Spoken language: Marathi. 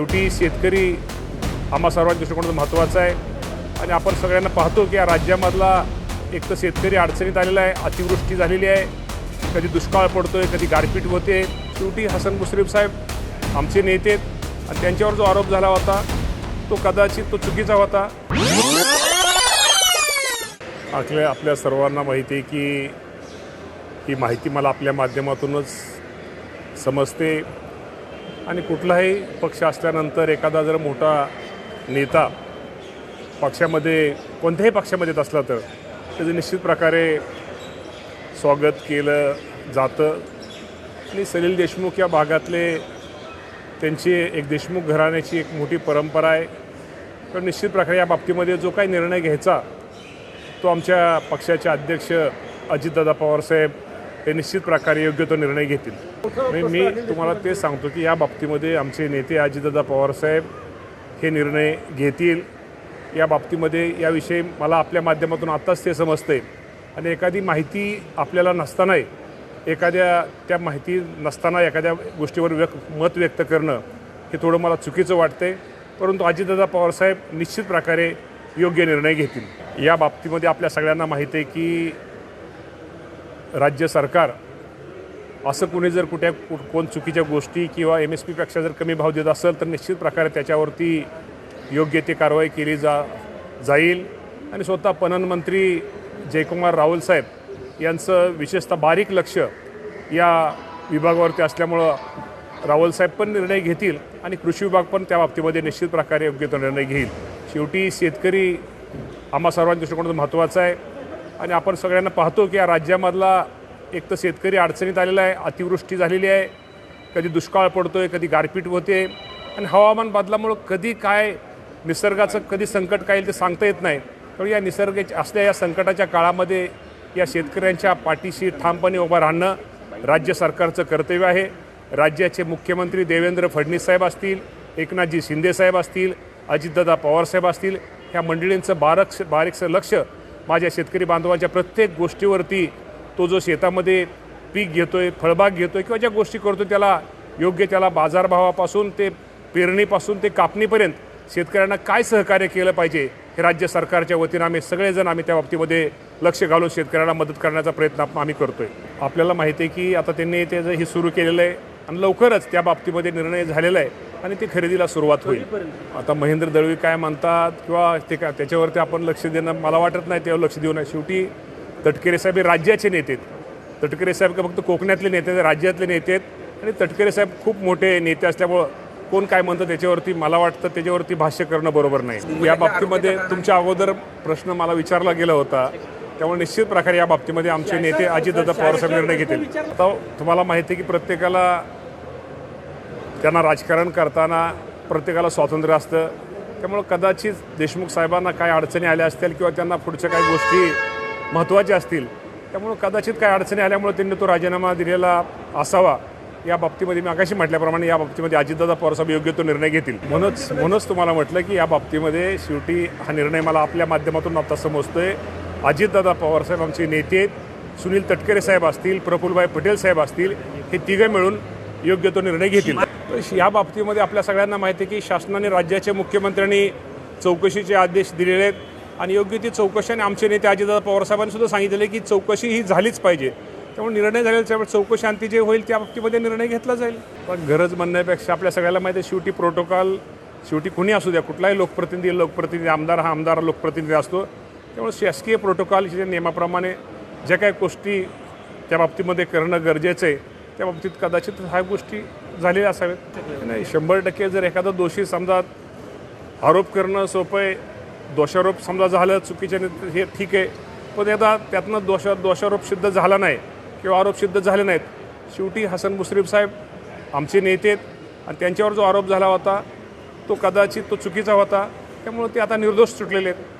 शेवटी शेतकरी आम्हा सर्वांच्या दृष्टिकोनातून महत्त्वाचा आहे. आणि आपण सगळ्यांना पाहतो की या राज्यामधला एक तर शेतकरी अडचणीत आलेला आहे अतिवृष्टी झालेली आहे. कधी दुष्काळ पडतो आहे कधी गारपीट होते. शेवटी हसन मुश्रीफ साहेब आमचे नेते आहेत आणि त्यांच्यावर जो आरोप झाला होता तो कदाचित तो चुकीचा होता. आपल्या आपल्या सर्वांना माहिती आहे की ही माहिती मला आपल्या माध्यमातूनच समजते. आणि कुठलाही पक्ष असल्यानंतर एखादा जर मोठा नेता पक्षामध्ये कोणत्याही पक्षामध्ये येत असला तर त्याचं निश्चित प्रकारे स्वागत केलं जातं. आणि सलील देशमुख या भागातले त्यांची एक देशमुख घराण्याची एक मोठी परंपरा आहे. तर निश्चित प्रकारे या बाबतीमध्ये जो काही निर्णय घ्यायचा तो आमच्या पक्षाचे अध्यक्ष अजितदादा पवारसाहेब ते निश्चित प्रकारे योग्य तो निर्णय घेतील. मी मी तुम्हाला ते सांगतो की या बाबतीमध्ये आमचे नेते अजितदादा पवारसाहेब हे निर्णय घेतील. या बाबतीमध्ये याविषयी मला आपल्या माध्यमातून आत्ताच ते समजते आणि एखादी माहिती आपल्याला नसतानाही एखाद्या त्या माहिती नसताना एखाद्या गोष्टीवर व्यक्त मत व्यक्त करणं हे थोडं मला चुकीचं वाटते परंतु अजितदादा पवारसाहेब निश्चित प्रकारे योग्य निर्णय घेतील. या बाबतीमध्ये आपल्या सगळ्यांना माहिती आहे की राज्य सरकार असं कुणी जर कुठे कोण चुकीच्या गोष्टी किंवा एम एस पीपेक्षा जर कमी भाव देत असेल तर निश्चित प्रकारे त्याच्यावरती योग्य ती कारवाई केली जा जाईल. आणि स्वतः पणन मंत्री जयकुमार राहुल साहेब यांचं विशेषतः बारीक लक्ष या विभागावरती असल्यामुळं रावल साहेब पण निर्णय घेतील आणि कृषी विभाग पण त्या बाबतीमध्ये निश्चित प्रकारे योग्य तो निर्णय घेईल. शेवटी शेतकरी आम्हा सर्वांच्या दृष्टिकोनातून महत्त्वाचा आहे. आणि आपण सगळ्यांना पाहतो की या राज्यामधला एक तर शेतकरी अडचणीत आलेला आहे अतिवृष्टी झालेली आहे कधी दुष्काळ पडतो आहे कधी गारपीट होते. आणि हवामान बदलामुळं कधी काय निसर्गाचं कधी संकट काय येईल ते सांगता येत नाही. पण या निसर्गाच्या असल्या या संकटाच्या काळामध्ये या शेतकऱ्यांच्या पाठीशी ठामपणे उभं राहणं राज्य सरकारचं कर्तव्य आहे. राज्याचे मुख्यमंत्री देवेंद्र फडणवीस साहेब असतील एकनाथजी शिंदे साहेब असतील अजितदादा पवार साहेब असतील ह्या मंडळींचं बारक बारीकचं लक्ष माझ्या शेतकरी बांधवांच्या प्रत्येक गोष्टीवरती तो जो शेतामध्ये पीक घेतो आहे फळबाग घेतो आहे किंवा ज्या गोष्टी करतो त्याला योग्य त्याला बाजारभावापासून ते पेरणीपासून ते कापणीपर्यंत शेतकऱ्यांना काय सहकार्य केलं पाहिजे हे राज्य सरकारच्या वतीनं आम्ही सगळेजण आम्ही त्या बाबतीमध्ये लक्ष घालून शेतकऱ्यांना मदत करण्याचा प्रयत्न आम्ही आम्ही आहे आपल्याला माहिती आहे की आता त्यांनी ते जे हे सुरू केलेलं आहे आणि लवकरच त्या बाबतीमध्ये निर्णय झालेला आहे. आणि ती खरेदीला सुरुवात होईल. आता महेंद्र दळवी काय म्हणतात किंवा ते काय त्याच्यावरती आपण लक्ष देणं मला वाटत नाही त्यावर लक्ष देऊ नये. शेवटी तटकरे साहेब हे राज्याचे नेते आहेत. तटकरे साहेब का फक्त कोकणातले नेते आहेत, राज्यातले नेते आहेत. आणि तटकरे साहेब खूप मोठे नेते असल्यामुळं कोण काय म्हणतं त्याच्यावरती मला वाटतं त्याच्यावरती भाष्य करणं बरोबर नाही. या बाबतीमध्ये तुमच्या अगोदर प्रश्न मला विचारला गेला होता. त्यामुळे निश्चित प्रकारे या बाबतीमध्ये आमचे नेते अजितदादा पवारसाहेब निर्णय घेतील. आता तुम्हाला माहिती आहे की प्रत्येकाला त्यांना राजकारण करताना प्रत्येकाला स्वातंत्र्य असतं. त्यामुळं कदाचित देशमुख साहेबांना काय अडचणी आल्या असतील किंवा त्यांना पुढच्या काही गोष्टी महत्त्वाच्या असतील. त्यामुळं कदाचित काय अडचणी आल्यामुळे त्यांनी तो राजीनामा दिलेला असावा. या बाबतीमध्ये मी आकाशी म्हटल्याप्रमाणे या बाबतीमध्ये अजितदादा पवारसाहेब योग्य तो निर्णय घेतील. म्हणूनच म्हणूनच तुम्हाला म्हटलं की या बाबतीमध्ये शेवटी हा निर्णय मला आपल्या माध्यमातून आता समजतोय. अजितदादा पवारसाहेब आमचे नेते आहेत. सुनील तटकरे साहेब असतील प्रफुलभाई पटेल साहेब असतील हे तिघे मिळून योग्य तो निर्णय घेतील. तर या बाबतीमध्ये आपल्या सगळ्यांना माहिती आहे की शासनाने राज्याच्या मुख्यमंत्र्यांनी चौकशीचे आदेश दिलेले आहेत. आणि योग्य ती चौकशी आणि आमचे नेते अजितदादा पवारसाहेबांनीसुद्धा सांगितले की चौकशी ही झालीच पाहिजे. त्यामुळे निर्णय झालेला त्यामुळे चौकशी अंती जे होईल त्या बाबतीमध्ये निर्णय घेतला जाईल. पण गरज म्हणण्यापेक्षा आपल्या सगळ्याला माहिती आहे शेवटी प्रोटोकॉल शेवटी कुणी असू द्या कुठलाही लोकप्रतिनिधी लोकप्रतिनिधी आमदार हा आमदार लोकप्रतिनिधी असतो. त्यामुळे शासकीय प्रोटोकॉलच्या नियमाप्रमाणे ज्या काही गोष्टी त्या बाबतीमध्ये करणं गरजेचं आहे त्या बाबतीत कदाचित ह्या गोष्टी झालेल्या असाव्यात. नाही शंभर टक्के जर एखादा दोषी समजा आरोप करणं सोपं आहे दोषारोप समजा झालं चुकीच्या हे ठीक आहे. पण एकदा त्यातनं दोष दोषारोप सिद्ध झाला नाही किंवा आरोप सिद्ध झाले नाहीत शेवटी हसन मुश्रीफ साहेब आमचे नेते आहेत आणि त्यांच्यावर जो आरोप झाला होता तो कदाचित तो चुकीचा होता. त्यामुळे ते आता निर्दोष सुटलेले आहेत.